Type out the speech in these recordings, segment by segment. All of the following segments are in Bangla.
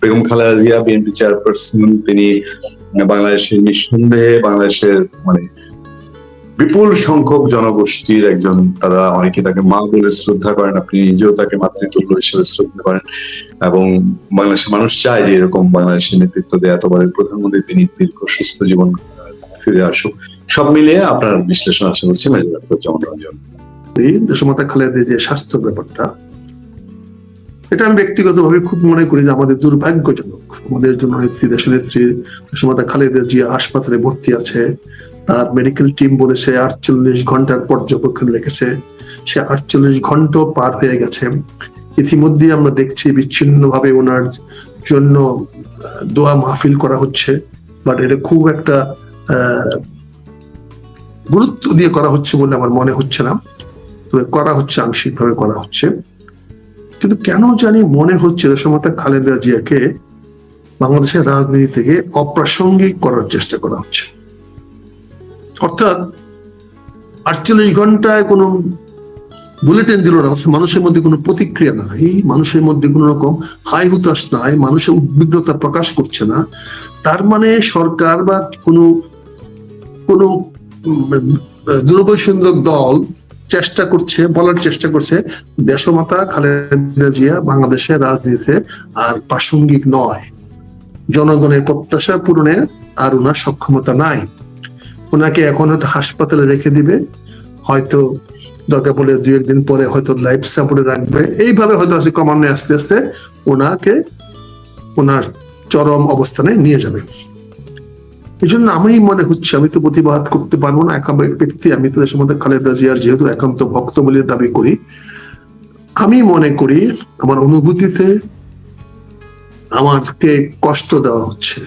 বেগম খালেদা জিয়া, বিএনপি চেয়ারপারসন, তিনি বাংলাদেশের নিঃসন্দেহে বাংলাদেশের মানে বিপুল সংখ্যক জনগোষ্ঠীর একজন তারা অনেকে তাকে মা বলে শ্রদ্ধা করেন, আপনি নিজেও তাকে মাতৃতুল্য হিসেবে শ্রদ্ধা করেন এবং বাংলাদেশের মানুষ চায় যে এরকম বাংলাদেশের নেতৃত্ব দেয়। এতবারের প্রধানমন্ত্রী, তিনি দীর্ঘ সুস্থ জীবন ফিরে আসুক। সব মিলিয়ে আপনার বিশ্লেষণ আশা করছি আখতারুজ্জামান রঞ্জন এই দেশমাতা খালেদের যে স্বাস্থ্য ব্যাপারটা এটা আমি ব্যক্তিগতভাবে খুব মনে করি যে আমাদের দুর্ভাগ্যজনক। আমাদের জন্য নেত্রী দেশের নেত্রী দেশমাতা খালেদা জিয়া হাসপাতালে ভর্তি আছে। তার মেডিকেল টিম বলেছে আটচল্লিশ ঘণ্টার পর্যবেক্ষণ রেখেছে। সে আটচল্লিশ ঘণ্টা পার হয়ে গেছে। ইতিমধ্যে আমরা দেখছি বিচ্ছিন্ন ভাবে ওনার জন্য দোয়া মাহফিল করা হচ্ছে। বাট এটা খুব একটা গুরুত্ব দিয়ে করা হচ্ছে বলে আমার মনে হচ্ছে না। তবে করা হচ্ছে, আংশিকভাবে করা হচ্ছে। কিন্তু কেন জানি মনে হচ্ছে দেশমাতা খালেদা জিয়াকে বাংলাদেশের রাজনীতি থেকে অপ্রাসঙ্গিক করার চেষ্টা করা হচ্ছে। অর্থাৎ আটচল্লিশ ঘন্টায় কোনো বুলেটিন দিল না মানুষের মধ্যে কোনো প্রতিক্রিয়া নাই মানুষের মধ্যে কোনো রকম হাই হুতাশ নাই মানুষের উদ্বিগ্নতা প্রকাশ করছে না। তার মানে সরকার বা কোনো কোনো উম, দুর্বৈষম্যক দল চেষ্টা করছে, বলার চেষ্টা করছে, দেশমাতা খালেদা জিয়া বাংলাদেশের রাজনীতিতে আর প্রাসঙ্গিক নয়। জনগণের প্রত্যাশা পূরণে আর ওনার সক্ষমতা নাই। ওনাকে এখন হয়তো হাসপাতালে রেখে দিবে, হয়তো দরকার পড়লে দুই একদিন পরে হয়তো লাইফ সাপোর্টে রাখবে। এইভাবে হয়তো আছে ক্রমান্বয়ে আস্তে আস্তে ওনাকে ওনার চরম অবস্থানে নিয়ে যাবে। এই জন্য মনে হচ্ছে আমি তো প্রতিবাদ করতে পারব না একা ব্যক্তি আমি তো দেশের মধ্যে খালেদা জিয়ার যেহেতু একান্ত ভক্ত বলে দাবি করি, আমি মনে করি আমার অনুভূতিতে আমাকে কষ্ট দেওয়া হচ্ছে।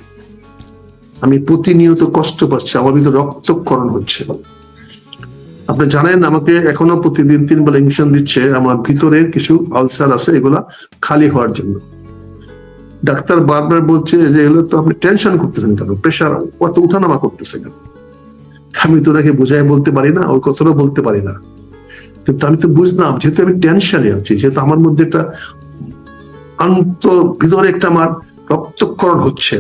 আমি প্রতিনিয়ত কষ্ট পাচ্ছি, আমার ভিতরে রক্তক্ষরণ হচ্ছে। আপনি জানেন আমাকে এখনও প্রতিদিন তিন বেলা ইঞ্জেকশন দিচ্ছে, আমার ভিতরের কিছু আলসার আছে, এগুলা খালি হওয়ার জন্য। ডাক্তার বারবার বলছে যে এগুলো তো আপনি টেনশন করতেছেন কেন? প্রেশার অত উঠানামা করতেছে কেন? আমি তো ওনাকে বুঝাই বলতে পারি না ওই কথাটা বলতে পারি না। কিন্তু আমি তো বুঝলাম, যেহেতু আমি টেনশনে আছি, যেহেতু আমার মধ্যে একটা আন্ত ভিতরে একটা আমার রক্তক্ষরণ হচ্ছে,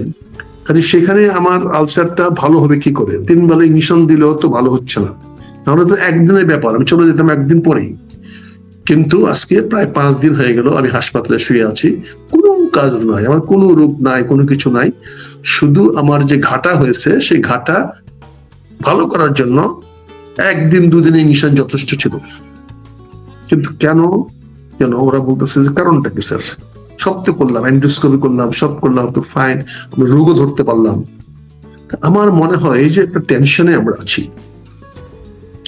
কাজে সেখানে আমার আলসারটা ভালো হবে কি করে? তিন বেলা ইঞ্জেকশন দিলেও তো ভালো হচ্ছে না। তাহলে তো একদিনের ব্যাপার, আমি চলে যেতাম একদিন পরেই। কিন্তু আজকে প্রায় পাঁচ দিন হয়ে গেল আমি হাসপাতালে শুয়ে আছি। কোনো কাজ নাই, আমার কোনো রোগ নাই, কোনো কিছু নাই। শুধু আমার যে ঘাটা হয়েছে, সেই ঘাটা ভালো করার জন্য একদিন, দুদিন ইঞ্জেকশন যথেষ্ট ছিল। কিন্তু কেন? কেন? ওরা বলতেছে যে কারণটা কি, স্যার? সব তো করলাম এন্ডোস্কোপি করলাম, সব করলাম, তো ফাইন আমি রোগও ধরতে পারলাম। আমার মনে হয়, এই যে একটা টেনশনে আমরা আছি।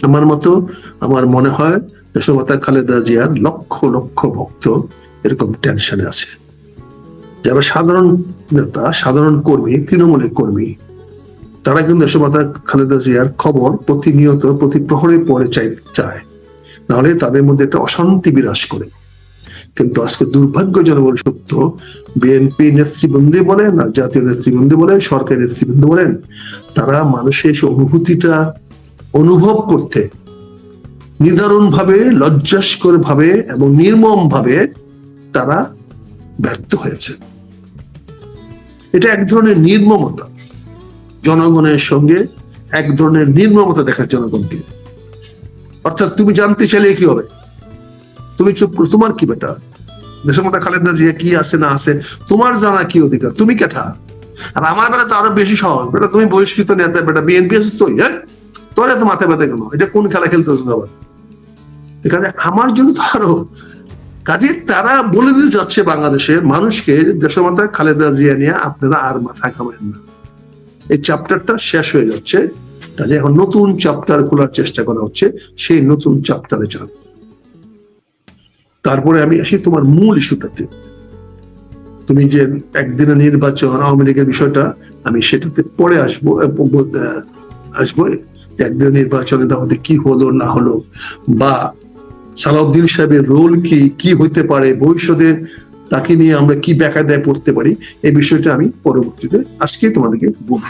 আমার মতো, আমার মনে হয় দেশমাতা খালেদা জিয়ার লক্ষ লক্ষ ভক্ত এরকম টেনশনে আছে। যারা সাধারণ নেতা, সাধারণ কর্মী, তৃণমূলের কর্মী, তারা কিন্তু দেশমাতা খালেদা জিয়ার খবর প্রতিনিয়ত, প্রতি প্রহরে পরে চাই, চায়। নাহলে তাদের মধ্যে একটা অশান্তি বিরাজ করে। কিন্তু আজকে দুর্ভাগ্যজনক সত্য, বিএনপি নেতৃবৃন্দে বলেন আর জাতীয় নেতৃবৃন্দে বলেন সরকারি নেতৃবৃন্দ বলেন, তারা মানুষের সেই অনুভূতিটা অনুভব করতে নিদারুণ ভাবে লজ্জাস্কর ভাবে এবং নির্মম ভাবে তারা ব্যর্থ হয়েছে। এটা এক ধরনের নির্মমতা জনগণের সঙ্গে, এক ধরনের নির্মমতা দেখার জনগণকে। অর্থাৎ তুমি জানতে চাইলে কি হবে? তুমি চুপ তোমার কি বেটা দেশের মধ্যে খালেদা জিয়া কি আছে, না আছে? তোমার জানা কি অধিকার? তুমি কেঠা? আর আমার বেলা তো আরও বেশি সহজ। বেটা, তুমি বহিষ্কৃত নেতা, বেটা, বিএনপি আছে তুই হ্যাঁ? তোর এত মাথা ব্যথা কেন? এটা কোন খেলা খেলতেছ আবার কাজে আমার জন্য তো আরও। কাজে তারা বলে দিতে যাচ্ছে বাংলাদেশের মানুষকে দেশমাতা খালেদা জিয়া নিয়ে আপনারা আর মাথা কামাবেন না। এই চ্যাপ্টারটা শেষ হয়ে যাচ্ছে। কাজে এখন নতুন চ্যাপ্টার খোলার চেষ্টা করা হচ্ছে। সেই নতুন চ্যাপ্টারে যান তারপরে আমি আসি তোমার মূল ইস্যুটাতে তুমি যে একদিনে নির্বাচন, আওয়ামী লীগের বিষয়টা, আমি সেটাতে পরে আসব আসব। একদিনের নির্বাচনে তাহলে কি হলো, না হলো, বা সালাউদ্দিন সাহেবের রোল কি কি হইতে পারে, ভবিষ্যতে তাকে নিয়ে আমরা কি বেকায়দায় পড়তে পারি, এই বিষয়টা আমি পরবর্তীতে আজকে তোমাদেরকে বলব।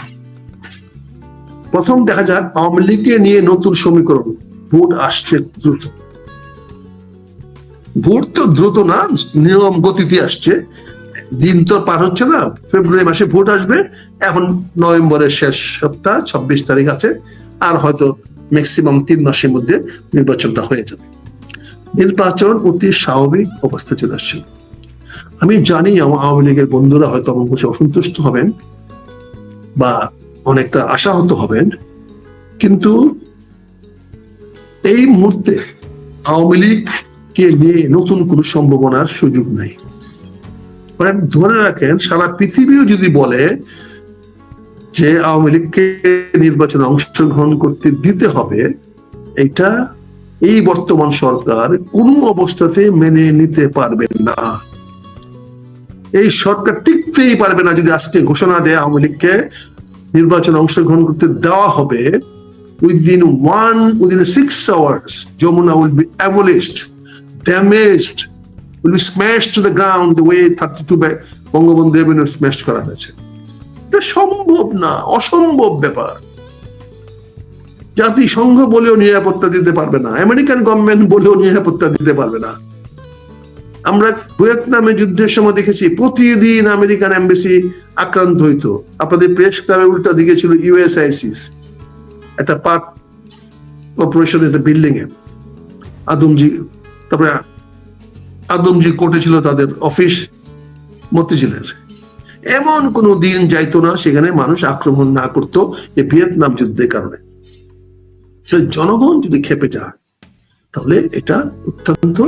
প্রথম দেখা যাক, আওয়ামী লীগকে নিয়ে নতুন সমীকরণ। ভোট আসছে দ্রুত। ভোট তো দ্রুত না, নিয়ম গতিতে আসছে। দিন তো পার হচ্ছে না, ফেব্রুয়ারি মাসে ভোট আসবে, এখন নভেম্বরের শেষ সপ্তাহ, ছাব্বিশ তারিখ আছে, আর হয়তো ম্যাক্সিমাম তিন মাসের মধ্যে নির্বাচনটা হয়ে যাবে। নির্বাচন অতি স্বাভাবিক অবস্থা চলে আসছে। আমি জানি আমার আওয়ামী লীগের বন্ধুরা হয়তো আমার কাছে অসন্তুষ্ট হবেন বা অনেকটা আশাহত হবেন, কিন্তু এই মুহূর্তে আওয়ামী লীগকে নিয়ে নতুন কোনো সম্ভাবনার সুযোগ নাই। ধরে রাখেন, সারা পৃথিবীও যদি বলে যে আওয়ামী লীগকে নির্বাচনে অংশগ্রহণ করতে দিতে হবে এটা এই বর্তমান সরকার কোনো অবস্থাতে মেনে নিতে পারবে না। এই সরকার টিকতেই পারবে না যদি আজকে ঘোষণা দেয় আওয়ামী লীগকে নির্বাচনে অংশগ্রহণ করতে দেওয়া হবে। Within one, within six hours, Jamuna will be abolished, damaged, will be smashed to the ground the way 32 বে- বঙ্গবন্ধু এভিনিউ স্ম্যাশ করা হয়েছে। এটা সম্ভব না, অসম্ভব ব্যাপার। জাতিসংঘ বলেও নিরাপত্তা দিতে পারবে না। আমেরিকান গভর্নমেন্ট বলেও নিরাপত্তা দিতে পারবে না। আমরা ভিয়েতনামে যুদ্ধের সময় দেখেছি, প্রতিদিন আমেরিকান এম্বাসি আক্রান্ত হইতো। আপনাদের প্রেস ক্লাবের উল্টা দিকে ছিল ইউএসআইসিস একটা পার্ক কর্পোরেশন একটা বিল্ডিং এ। আদমজি, তারপরে আদমজি কোর্টে ছিল তাদের অফিস মতিঝিলের। এমন কোনো দিন যাইতো না, সেখানে মানুষ আক্রমণ না করতো এই ভিয়েতনাম যুদ্ধের কারণে। জনগণ যদি খেপে যায়, তাহলে এটা অত্যন্ত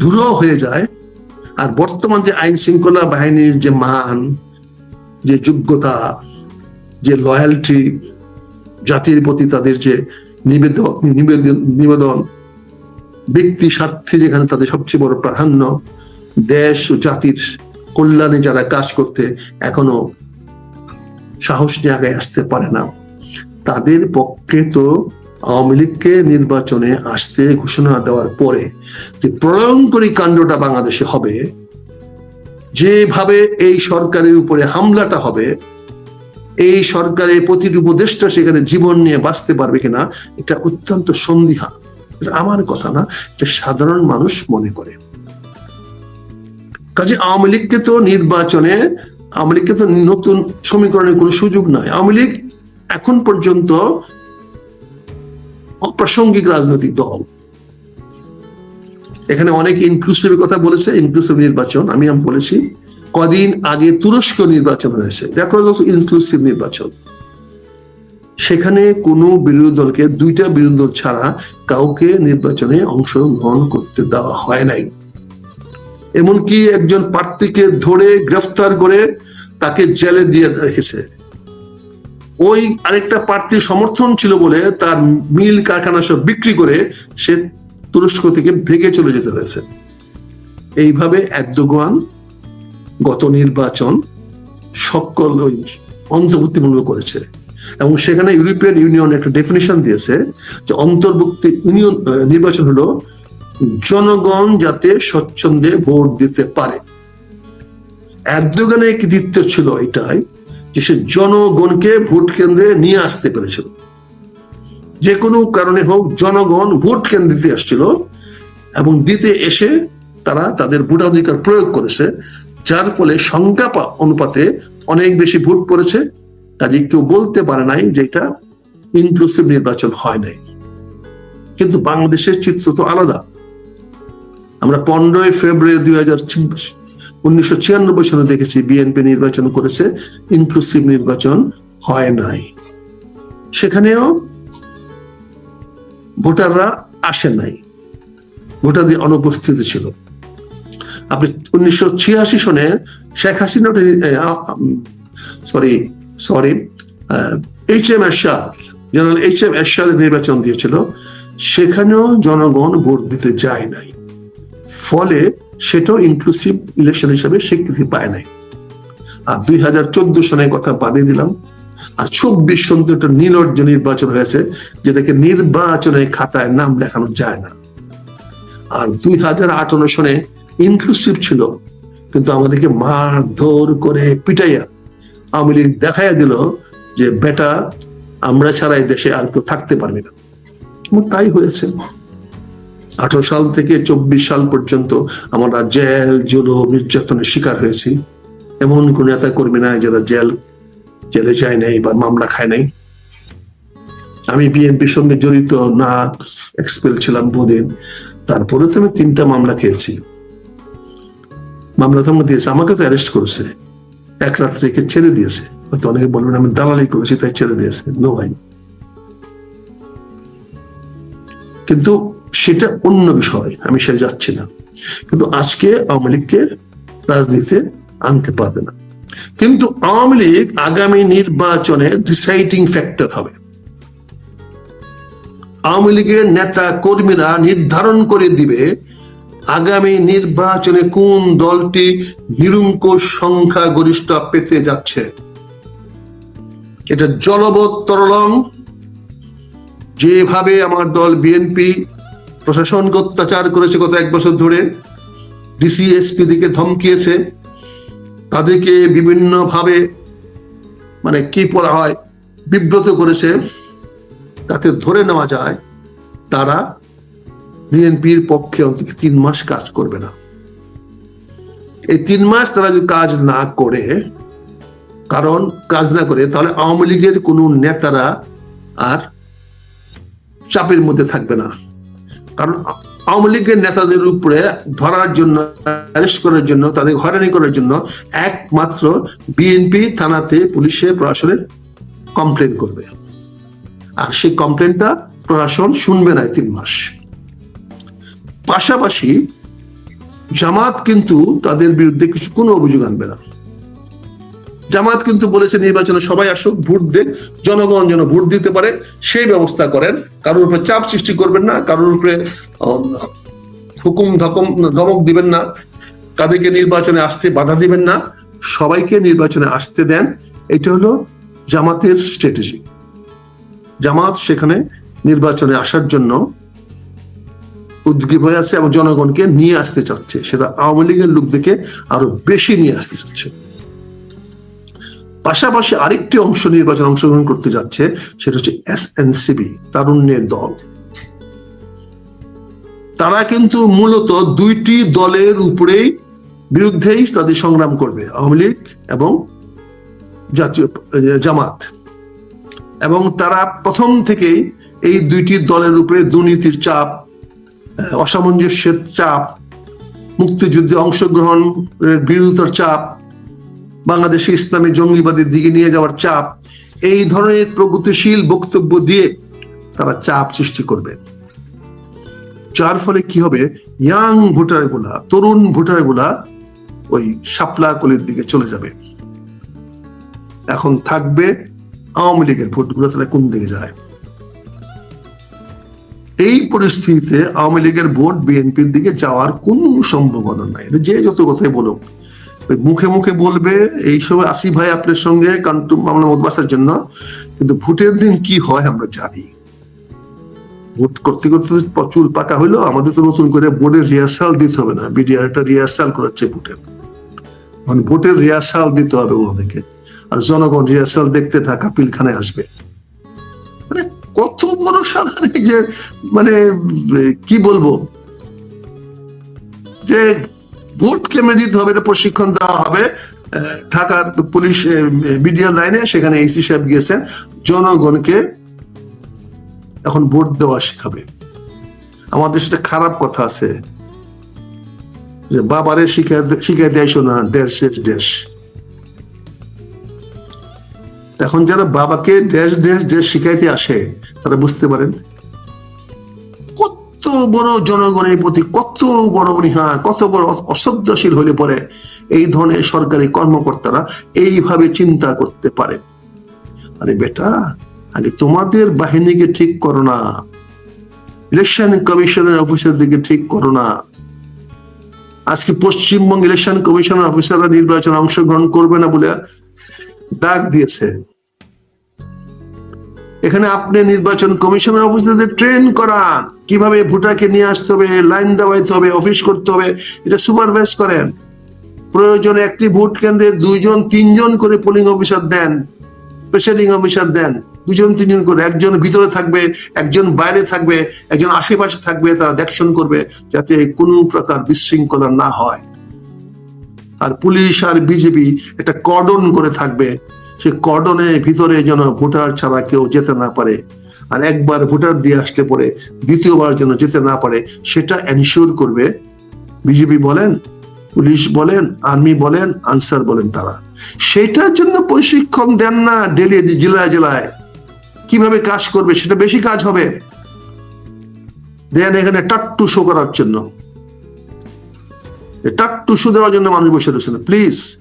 দূরও হয়ে যায়। আর বর্তমান যে আইন শৃঙ্খলা বাহিনীর যে মান, যে যোগ্যতা, যে লয়ালটি জাতির প্রতি তাদের যে নিবেদন নিবেদন নিবেদন, ব্যক্তি স্বার্থে যেখানে তাদের সবচেয়ে বড় প্রাধান্য, দেশ ও জাতির কল্যাণে যারা কাজ করতে এখনও সাহস নিয়ে আগে আসতে পারে না। তাদের পক্ষে তো আওয়ামী লীগকে নির্বাচনে আসতে ঘোষণা দেওয়ার পরে যে প্রলয়ঙ্করী কাণ্ডটা বাংলাদেশে হবে, যেভাবে এই সরকারের উপরে হামলাটা হবে, এই সরকারের প্রতিটি উপদেষ্টা সেখানে জীবন নিয়ে বাঁচতে পারবে কিনা, এটা অত্যন্ত সন্দিহা এটা আমার কথা না, এটা সাধারণ মানুষ মনে করে। কাজে আওয়ামী লীগকে তো নির্বাচনে, আওয়ামী লীগকে তো নতুন সমীকরণের কোনো সুযোগ নাই। আওয়ামী লীগ এখন পর্যন্ত অপ্রাসঙ্গিক রাজনৈতিক দল। এখানে অনেক ইনক্লুসিভ কথা বলেছে ইনক্লুসিভ নির্বাচন, আমি বলেছি। কদিন আগে তুরস্ক নির্বাচন হয়েছে। ইনক্লুসিভ নির্বাচন। সেখানে কোনো বিরোধী দলকে, দুইটা বিরোধী দল ছাড়া কাউকে নির্বাচনে অংশগ্রহণ করতে দেওয়া হয় নাই। এমনকি একজন প্রার্থীকে ধরে গ্রেফতার করে তাকে জেলে দিয়ে রেখেছে। ওই আরেকটা প্রার্থীর সমর্থন ছিল বলে তার মিল কারখানা সব বিক্রি করে সে তুরস্ক থেকে ভেঙে চলে যেতে হয়েছে। এইভাবে এরদোগান গত নির্বাচন সকল ওই অন্তর্ভুক্তিমূলক করেছে। এবং সেখানে ইউরোপিয়ান ইউনিয়ন একটা ডেফিনেশন দিয়েছে যে অন্তর্ভুক্তি ইউনিয়ন নির্বাচন হলো জনগণ যাতে স্বচ্ছন্দে ভোট দিতে পারে। এরদোগানের কৃতিত্ব ছিল এটাই। যে সে জনগণকে ভোট কেন্দ্রে নিয়ে আসতে পেরেছিল। যে কোনো কারণে হোক জনগণ ভোট কেন্দ্র দিতে আসছিল এবং দিতে এসে তারা তাদের ভোটাধিকার প্রয়োগ করেছে, যার ফলে সংখ্যা অনুপাতে অনেক বেশি ভোট পড়েছে। কাজে কেউ বলতে পারে নাই যে এটা ইনক্লুসিভ নির্বাচন হয় নাই। কিন্তু বাংলাদেশের চিত্র তো আলাদা। আমরা পনেরোই ফেব্রুয়ারি দুই হাজার উনিশশো ছিয়ানব্বই সালে দেখেছি বিএনপি নির্বাচন করেছে ইনক্লুসিভ নির্বাচন হয় নাই। সেখানেও ভোটাররা আসে নাই। ভোটারদের অনুপস্থিতি ছিল। আপনি উনিশশো ছিয়াশি সনে Sheikh Hasina sorry sorry H M Ershad general H M Ershad নির্বাচন দিয়েছিল। সেখানেও জনগণ ভোট দিতে যায় নাই। ফলে সেটাও ইনক্লুসিভ ইলেকশন হিসেবে স্বীকৃতি পায় নাই। আর দুই হাজার চোদ্দ সনের কথা বাদে দিলাম। আর চব্বিশ সন তো একটা নির্লজ্জ নির্বাচন হয়েছে, যেটাকে নির্বাচনের খাতায় নাম লেখানো যায় না। আর দুই হাজার আঠারো সনে ইনক্লুসিভ ছিল, কিন্তু আমাদেরকে মারধর করে পিটাইয়া আওয়ামী লীগ দেখাইয়া দিল যে, বেটা, আমরা ছাড়া দেশে আর কেউ থাকতে পারবে না। তাই হয়েছে। আঠারো সাল থেকে চব্বিশ সাল পর্যন্ত আমরা জেল, জুলুম, নির্যাতনের শিকার হয়েছি। এমন কোন নেতা কর্মী নাই যারা জেল, জেলে যায় নাই বা মামলা খায় নাই। আমি বিএনপির সঙ্গে জড়িত না এক্সপেল ছিলাম বহুদিন। তারপরে তো আমি তিনটা মামলা খেয়েছি। মামলা তো দিয়েছে, আমাকে তো অ্যারেস্ট করেছে। এক রাত্রে রেখে ছেড়ে দিয়েছে। হয়তো অনেকে বলবেন, আমি দালালি করেছি, তাই ছেড়ে দিয়েছে। নো ভাই। কিন্তু সেটা অন্য বিষয়, আমি সে যাচ্ছি না। কিন্তু আজকে আওয়ামী লীগকে রাজনীতিতে আনতে পারবে না। কিন্তু আওয়ামী লীগ আগামী নির্বাচনে ডিসাইডিং ফ্যাক্টর হবে। আওয়ামী লীগের নেতা কর্মীরা নির্ধারণ করে দিবে আগামী নির্বাচনে কোন দলটি নিরঙ্কুশ সংখ্যা গরিষ্ঠ পেতে যাচ্ছে। এটা জলবৎ তরলং। যেভাবে আমার দল বিএনপি প্রশাসনকে অত্যাচার করেছে গত এক বছর ধরে। ডিসিএসপি দিকে ধমকিয়েছে। তাদেরকে বিভিন্ন ভাবে মানে কি বলা হয়, বিব্রত করেছে। তাতে ধরে নেওয়া যায়, তারা বিএনপির পক্ষে অন্তত তিন মাস কাজ করবে না। এই তিন মাস তারা যদি কাজ না করে, কারণ কাজ না করে, তাহলে আওয়ামী লীগের কোনো নেতারা আর চাপের মধ্যে থাকবে না। কারণ আওয়ামী লীগের নেতাদের উপরে ধরার জন্য অ্যারেস্ট করার জন্য, তাদের হয়রানি করার জন্য একমাত্র বিএনপি থানাতে পুলিশে প্রশাসনে কমপ্লেন করবে। আর সেই কমপ্লেনটা প্রশাসন শুনবে না তিন মাস। পাশাপাশি জামাত কিন্তু তাদের বিরুদ্ধে কিছু কোনো অভিযোগ আনবে না। জামাত কিন্তু বলেছে নির্বাচনে সবাই আসুক, ভোট দেন, জনগণ যেন ভোট দিতে পারে, সেই ব্যবস্থা করেন। কারোর উপরে চাপ সৃষ্টি করবেন না, কারোর উপরে হুকুম ধকম, ধমক দিবেন না, তাদেরকে নির্বাচনে আসতে বাধা দিবেন না, সবাইকে নির্বাচনে আসতে দেন। এটা হলো জামাতের স্ট্র্যাটেজি জামাত সেখানে নির্বাচনে আসার জন্য উদ্গ্রীব হয়ে আছে এবং জনগণকে নিয়ে আসতে চাচ্ছে। সেটা আওয়ামী লীগের লোকদেরকে আরও বেশি নিয়ে আসতে চাচ্ছে। পাশাপাশি আরেকটি অংশ নির্বাচন অংশগ্রহণ করতে যাচ্ছে, সেটা হচ্ছে এস এনসিবি তারুণ্যের দল। তারা কিন্তু মূলত দুইটি দলের উপরেই বিরুদ্ধেই তাদের সংগ্রাম করবে, আওয়ামী লীগ এবং জাতীয় জামাত। এবং তারা প্রথম থেকেই এই দুইটি দলের উপরে দুর্নীতির চাপ অসামঞ্জস্যের চাপ, মুক্তিযুদ্ধে অংশগ্রহণের বিরোধিতার চাপ বাংলাদেশে ইসলামী জঙ্গিবাদের দিকে নিয়ে যাওয়ার চাপ, এই ধরনের প্রগতিশীল বক্তব্য দিয়ে তারা চাপ সৃষ্টি করবে। যার ফলে কি হবে? ইয়াং ভোটারগুলা তরুণ ভোটারগুলা ওই শাপলা কলির দিকে চলে যাবে। এখন থাকবে আওয়ামী লীগের ভোটগুলো তারা কোন দিকে যায়? এই পরিস্থিতিতে আওয়ামী লীগের ভোট বিএনপির দিকে যাওয়ার কোন সম্ভাবনা নাই। যে যত কথাই বলুক মুখে মুখে বলবে, এই সময় আসি ভাই আপনার সঙ্গে কান্টু মামলা মতবাসার জন্য। কিন্তু ভোটের দিন কি হয় আমরা জানি। ভোট করতে করতে চুল পাকা হইল, আমাদের তো নতুন করে বোর্ডের রিহার্সাল দিতে হবে না। বিডিআর একটা রিহার্সাল করাচ্ছে ভোটের। মানে ভোটের রিহার্সাল দিতে হবে ওনাদেরকে আর জনগণ রিহার্সাল দেখতে ঢাকা পিলখানায় আসবে। মানে কত বড় সাধারণ যে মানে কি বলব? যে ভোট কেমনে দিতে হবে এটা প্রশিক্ষণ দেওয়া হবে। ঢাকার পুলিশ বিডিআর লাইনে সেখানে এসি সাহেব গিয়েছেন। জনগণকে এখন ভোট দেওয়া শেখাবে। আমাদের সেটা খারাপ কথা আছে। যে বাবারে শিখাইতে শিখাইতে আইসো না, দেশ শেষ দেশ। এখন যারা বাবাকে দেশ দেশ দেশ শিখাইতে আসে, তারা বুঝতে পারেন, কত বড় জনগণের প্রতি কত বড় অনীহা কত বড় অশ্রদ্ধাশীল হলে পরে এই ধরনের সরকারি কর্মকর্তারা এইভাবে চিন্তা করতে পারে। আরে বেটা, আগে তোমাদের বাহিনীকে ঠিক করো না। ইলেকশন কমিশনের অফিসারদেরকে ঠিক করো না। আজকে পশ্চিমবঙ্গ ইলেকশন কমিশনের অফিসাররা নির্বাচনে অংশগ্রহণ করবে না বলে ডাক দিয়েছে। এখানে আপনি নির্বাচন কমিশনের অফিসারদের ট্রেন করান। কীভাবে ভোটারকে নিয়ে আসতে হবে, লাইন দেওয়াইতে হবে, অফিস করতে হবে, এটা সুপারভাইজ করেন। প্রয়োজনে একটি ভোট কেন্দ্রে দুইজন, তিনজন করে পোলিং অফিসার দেন প্রেসাইডিং অফিসার দেন দুজন তিনজন করে। একজন ভিতরে থাকবে, একজন বাইরে থাকবে, একজন আশেপাশে থাকবে, তারা দেখশন করবে, যাতে কোনো প্রকার বিশৃঙ্খলা না হয়। আর পুলিশ আর বিজেপি একটা কর্ডন করে থাকবে। সে কর্ডনে ভিতরে যেন ভোটার ছাড়া কেউ যেতে না পারে। আর একবার ভোটার দিয়ে আসলে পরে দ্বিতীয়বার যেন যেতে না পারে, সেটা এনশিওর করবে। বিজেপি বলেন, পুলিশ বলেন, আর্মি বলেন, আনসার বলেন তারা। সেটার জন্য প্রশিক্ষণ দেন না ডেলি জেলায় জেলায়। কীভাবে কাজ করবে সেটা বেশি কাজ হবে। দেন এখানে টাট্টু শো করার জন্য। টাট্টু শো দেওয়ার জন্য মানুষ বসে রয়েছে না। প্লিজ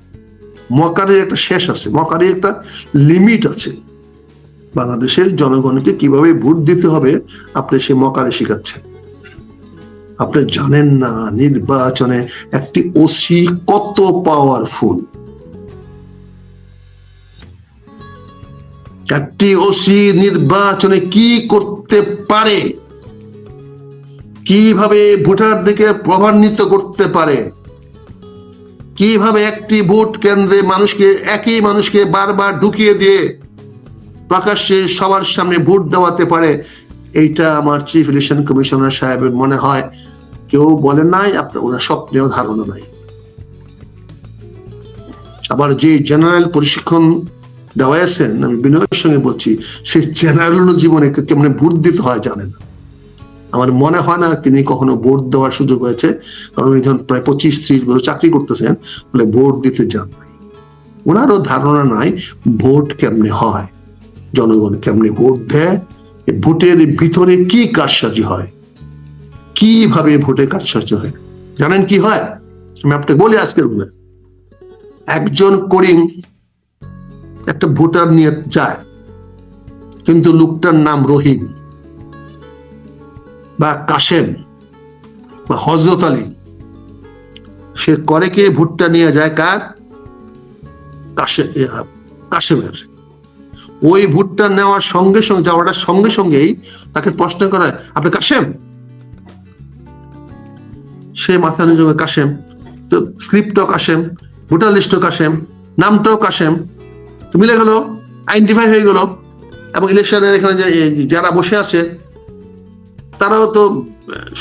মকারের একটা শেষ আছে। মকারের একটা লিমিট আছে। বাংলাদেশের জনগণকে কীভাবে ভোট দিতে হবে, আপনি সে মকারে শিখাচ্ছেন। আপনি জানেন না, নির্বাচনে একটি ওসি কত পাওয়ারফুল একটি ওসি নির্বাচনে কি করতে পারে? কীভাবে ভোটারদেরকে প্রভান্বিত করতে পারে? কীভাবে একটি ভোট কেন্দ্রে মানুষকে, একই মানুষকে বারবার ঢুকিয়ে দিয়ে প্রকাশ্যে সবার সামনে ভোট দেওয়াতে পারে, এইটা আমার চিফ ইলেকশন কমিশনার সাহেবের মনে হয়। কেউ বলে নাই, আপনার ওনার স্বপ্নেও ধারণা নাই। আবার যে জেনারেল প্রশিক্ষণ দেওয়া আছেন আমি বিনয়ের সঙ্গে বলছি, সেই জেনারেল জীবনে কেমন ভোট দিতে হয় জানেন আমার মনে হয় না তিনি কখনো ভোট দেওয়ার সুযোগ হয়েছে, কারণ উনি যখন প্রায় পঁচিশ ত্রিশ বছর চাকরি করতেছেন, বলে ভোট দিতে যান ওনারও ধারণা নাই, ভোট কেমনে হয়। জনগণ কেমনি ভোট দেয় ভোটের ভিতরে কি কারসাজি হয়? কীভাবে ভোটে কারসাজি হয়? জানেন কি হয়? আমি আপনাকে বলি আজকের একজন করিম একটা ভোটার নিয়ে যায়, কিন্তু লোকটার নাম রহিম বা কাশেম বা হজরত আলী। সে করে কে ভোটটা নিয়ে যায় কার? কাশে কাশেমের। ওই ভোটটা নেওয়ার সঙ্গে সঙ্গে যাওয়াটার সঙ্গে সঙ্গেই তাকে প্রশ্ন করা আপনি কাশেম? সে মাথা যাবে কাশেম। তো স্লিপটাও কাশেম, ভোটার লিস্টও কাশেম, নামটাও কাশেম। তো মিলে গেল আইডেন্টিফাই হয়ে গেল। এবং ইলেকশনের এখানে যারা বসে আছে, তারাও তো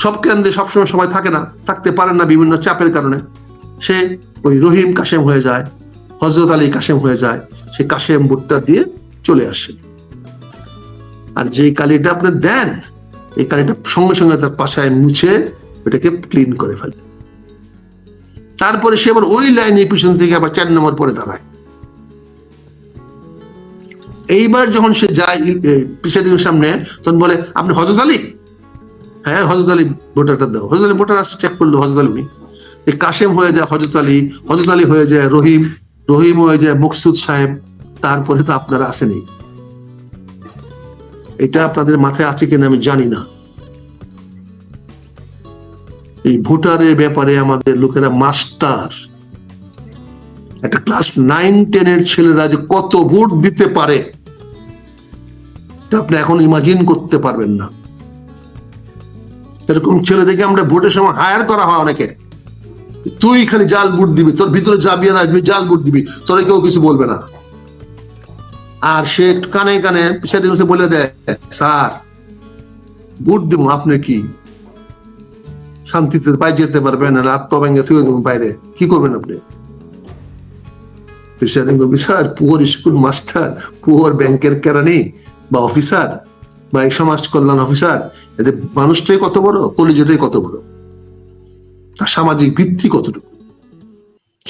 সব কেন্দ্রে সবসময় সময় থাকে না, থাকতে পারেন না বিভিন্ন চাপের কারণে। সে ওই রহিম কাশেম হয়ে যায়, হজরত আলী কাশেম হয়ে যায়, সে কাশেম ভুট্টা দিয়ে চলে আসে। আর যে কালিটা আপনি দেন, এই কালিটা সঙ্গে সঙ্গে তার পাশায় মুছে ওটাকে ক্লিন করে ফেলে। তারপরে সে আবার ওই লাইনের পিছন থেকে আবার চার নম্বর পরে দাঁড়ায়। এইবার যখন সে যায় প্রিসাইডিং সামনে, তখন বলে, আপনি হজরত আলী? হ্যাঁ হজরত আলী ভোটারটা দাও। হজরত আলী ভোটার চেক করল, হজরত আলী। কাশেম হয়ে যায় হজরত আলী হজরত আলী হয়ে যায় রহিম রহিম হয়ে যায় মকসুদ সাহেব। তারপরে তো আপনারা আসেনি। এটা আপনাদের মাথায় আছে কিনা আমি জানি না। এই ভোটারের ব্যাপারে আমাদের লোকেরা মাস্টার। একটা ক্লাস নাইন, টেনের ছেলেরা যে কত ভোট দিতে পারে আপনি এখন ইমাজিন করতে পারবেন না। এরকম ছেলে দেখে আমরা ভোটের সময় হায়ার করা হয় অনেকে। তুই খালি জাল বুট দিবি, তোর ভিতরে যাবি আসবি, জাল বুট দিবি, তোরা কেউ কিছু বলবে না। আর সে কানে কানে সেদিন বলে দেয়, স্যার, বুট দিব আপনি কি? শান্তিতে বাইরে যেতে পারবেন না আত্মব্যঙ্গে থুয়ে দেবেন বাইরে। কি করবেন আপনি? পুয়ার স্কুল মাস্টার পুয়ার ব্যাংকের কেরানি বা অফিসার বা এই সমাজ কল্যাণ অফিসার এদের মানুষটাই কত বড় কলিজাটাই কত বড়? তার সামাজিক ভিত্তি কতটুকু?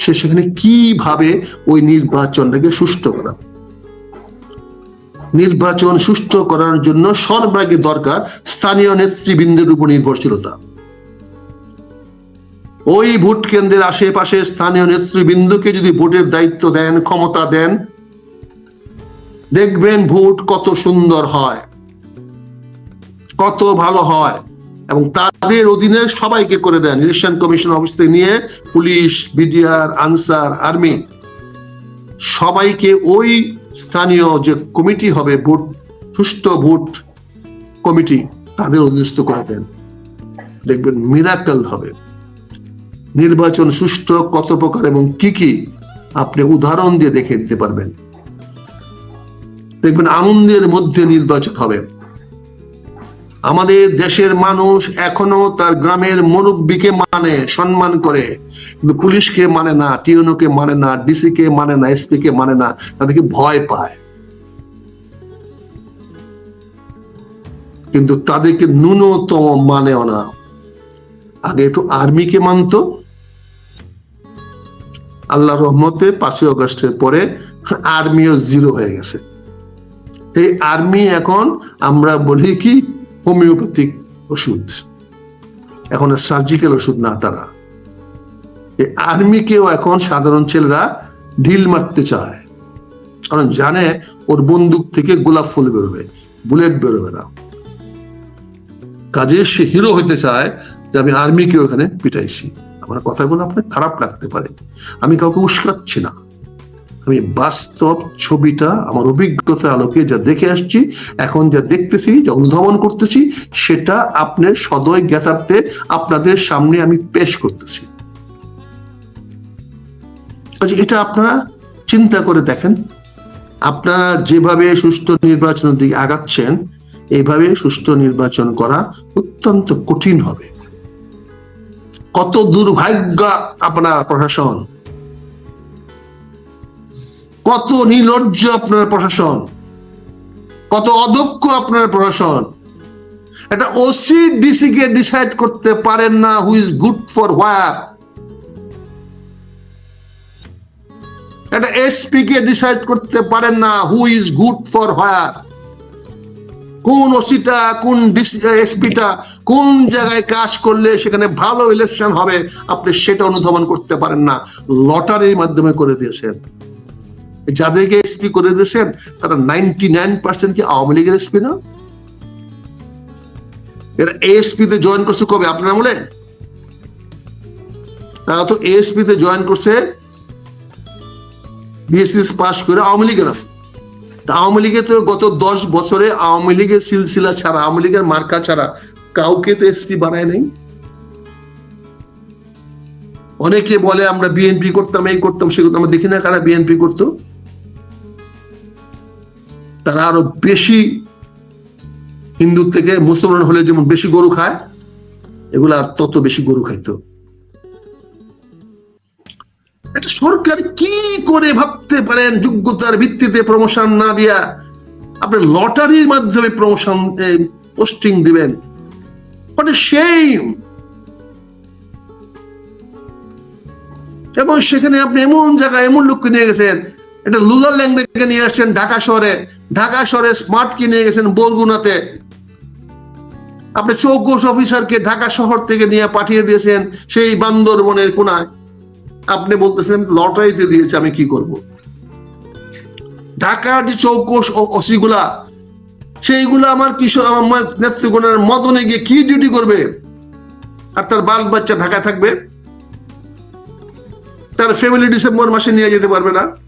সে সেখানে কীভাবে ওই নির্বাচনটাকে সুষ্ঠু করাবে? নির্বাচন সুষ্ঠু করার জন্য সর্বাগে দরকার স্থানীয় নেতৃবৃন্দের উপর নির্ভরশীলতা। ওই ভোট কেন্দ্রের আশেপাশে স্থানীয় নেতৃবৃন্দকে যদি ভোটের দায়িত্ব দেন, ক্ষমতা দেন, দেখবেন ভোট কত সুন্দর হয়, কত ভালো হয় এবং তাদের অধীনে সবাইকে করে দেন। ইলেকশন কমিশন অফিস থেকে নিয়ে পুলিশ, বিডিআর, আনসার, আর্মি, সবাইকে ওই স্থানীয় যে কমিটি হবে ভোট, সুষ্ঠু ভোট কমিটি তাদের অধীনস্থ করে দেন। দেখবেন মিরাকল হবে। নির্বাচন সুষ্ঠু কত প্রকার এবং কি কি আপনি উদাহরণ দিয়ে দেখে দিতে পারবেন। দেখবেন আনন্দের মধ্যে নির্বাচন হবে। আমাদের দেশের মানুষ এখনও তার গ্রামের মুরব্বীকে মানে সম্মান করে। কিন্তু পুলিশকে মানে না টিউনোকে মানে না ডিসি কে মানে না এসপি কে মানে না, তাদেরকে ভয় পায়। কিন্তু তাদেরকে ন্যূনতম মানেও না। আগে একটু আর্মিকে মানতো। আল্লাহ রহমতে পাঁচই অগস্টের পরে আর্মিও জিরো হয়ে গেছে। এই আর্মি এখন আমরা বলি কি হোমিওপ্যাথিক ওষুধ। এখন আর সার্জিক্যাল ওষুধ না তারা। আর্মিকেও এখন সাধারণ ছেলেরা ঢিল মারতে চায়। কারণ জানে ওর বন্দুক থেকে গোলাপ ফুল বেরোবে, বুলেট বেরোবে না। কাজে সে হিরো হইতে চায় যে আমি আর্মিকে এখানে পিটাইছি। আমার কথাগুলো আপনার খারাপ লাগতে পারে। আমি কাউকে উস্কাচ্ছি না। আমি বাস্তব ছবিটা, আমার অভিজ্ঞতার আলোকে যা দেখে আসছি, এখন যা দেখতেছি, যা অনুধাবন করতেছি, সেটা আপনার সদয় জ্ঞাতার্থে আপনাদের সামনে আমি পেশ করতেছি। আচ্ছা এটা আপনারা চিন্তা করে দেখেন। আপনারা যেভাবে সুষ্ঠু নির্বাচনের দিকে আগাচ্ছেন এইভাবে সুষ্ঠু নির্বাচন করা অত্যন্ত কঠিন হবে। কত দুর্ভাগ্য আপনার প্রশাসন। কত নির্লজ্জ আপনার প্রশাসন, কত অদক্ষ আপনার প্রশাসন। একটা ওসি ডিসি কে ডিসাইড করতে পারেন না who is good for where একটা এসপি কে ডিসাইড করতে পারেন না who is good for where কোন ওসিটা কোন এসপিটা কোন জায়গায় কাজ করলে সেখানে ভালো ইলেকশন হবে, আপনি সেটা অনুধাবন করতে পারেন না। লটারির মাধ্যমে করে দিয়েছেন। যাদেরকে এসপি করে দিয়েছেন, তারা নাইনটি নাইন পার্সেন্ট কি আওয়ামী লীগের এসপি না? এরা এসপি তে জয়েন করছে কবে? আপনার আমলে? তারা তো এসপি তে জয়েন করছে বিএসএস পাস করে আওয়ামী লীগের। আওয়ামী লীগে তো গত দশ বছরে আওয়ামী লীগের সিলসিলা ছাড়া, আওয়ামী লীগের মার্কা ছাড়া কাউকে তো এসপি বানায় নাই। অনেকে বলে আমরা বিএনপি করতাম, এই করতাম, সে করতাম, আমরা দেখি না কারা বিএনপি করতো। তারা আরও বেশি হিন্দু থেকে মুসলমান হলে যেমন বেশি গরু খায় এগুলো আর তত বেশি গরু খাইতো। একটা সরকার কি করে ভাবতে পারেন যোগ্যতার ভিত্তিতে প্রমোশন না দিয়া? আপনি লটারির মাধ্যমে প্রমোশন পোস্টিং দিবেন। এবং সেখানে আপনি এমন জায়গায় এমন লোককে নিয়ে গেছেন একটা লুজার ল্যাঙ্গুয়েজকে নিয়ে আসছেন ঢাকা শহরে। ঢাকা শহরে স্মার্ট কি নিয়ে গেছেন বরগুনাতে। আপনি চৌকস অফিসারকে ঢাকা শহর থেকে নিয়ে পাঠিয়ে দিয়েছেন সেই বান্দরবনের কোনায়। আপনি বলতেছেন, লটারিতে দিয়েছে, আমি কি করব? ঢাকার যে চৌকস অসিগুলা, সেইগুলো আমার কিশোর, আমার নেতৃগণের মদনে গিয়ে কি ডিউটি করবে? আর তার বাল বাচ্চা ঢাকা থাকবে? তার ফ্যামিলি ডিসেম্বর মাসে নিয়ে যেতে পারবে না?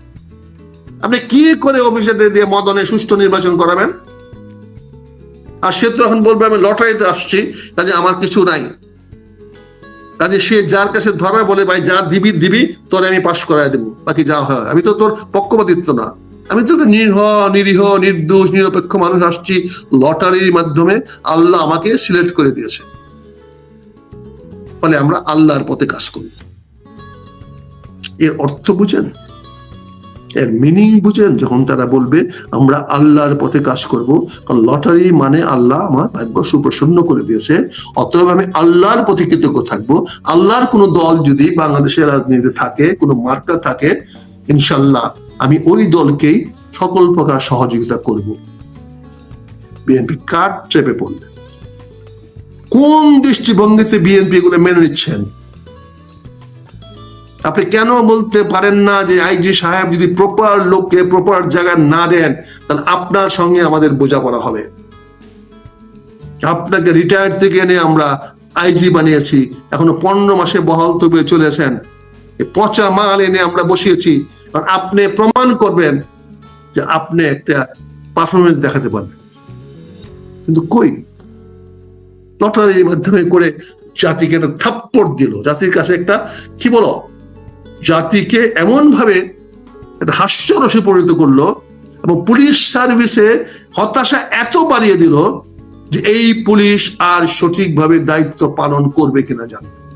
আপনি কি করে অফিসারদের দিয়ে মদনে সুষ্ঠু নির্বাচন করাবেন? আর সে তো এখন বলবে, আমি লটারিতে আসছি, কাজে আমার কিছু নাই। কাজে সে যার কাছে ধরা বলে, ভাই, যা দিবি দিবি, তোর আমি পাশ করাই দেবো। বাকি যা হয়। আমি তো তোর পক্ষপাতিত্ব না। আমি তো নির্হ, নিরীহ, নির্দোষ, নিরপেক্ষ মানুষ আসছি লটারির মাধ্যমে। আল্লাহ আমাকে সিলেক্ট করে দিয়েছে। ফলে আমরা আল্লাহর পথে কাজ করি। এর অর্থ বুঝেন? এর মিনিং বুঝেন যখন তারা বলবে, আমরা আল্লাহর পথে কাজ করব, কারণ লটারি মানে আল্লাহ আমার ভাগ্য সুপ্রসন্ন করে দিয়েছে। অতএব আমি আল্লাহর পথে কৃতজ্ঞ থাকব। আল্লাহর কোন দল যদি বাংলাদেশের রাজনীতিতে থাকে, কোনো মার্কা থাকে, ইনশাল্লাহ আমি ওই দলকেই সকল প্রকার সহযোগিতা করব। বিএনপি কার চেপে পড়লে কোন দৃষ্টিভঙ্গিতে বিএনপি এগুলো মেনে নিচ্ছেন? আপনি কেন বলতে পারেন না যে আইজি সাহেব যদি প্রপার লোককে প্রপার জায়গায় না দেন, তাহলে আপনার সঙ্গে আমাদের বোঝাপড়া হবে। আপনাকে রিটায়ার থেকে এনে আমরা আইজি বানিয়েছি। এখনও পনেরো মাসে বহাল তবে চলেছেন। পচা মাল এনে আমরা বসিয়েছি। আর আপনি প্রমাণ করবেন যে আপনি একটা পারফরমেন্স দেখাতে পারবেন। কিন্তু কই? লটারির মাধ্যমে করে জাতিকে একটা থাপ্পড় দিল। জাতির কাছে একটা, কি বলো? জাতিকে এমনভাবে হাস্যরসে পরিণত করল এবং পুলিশ সার্ভিসে হতাশা এত বাড়িয়ে দিল যে এই পুলিশ আর সঠিকভাবে দায়িত্ব পালন করবে কিনা জানে।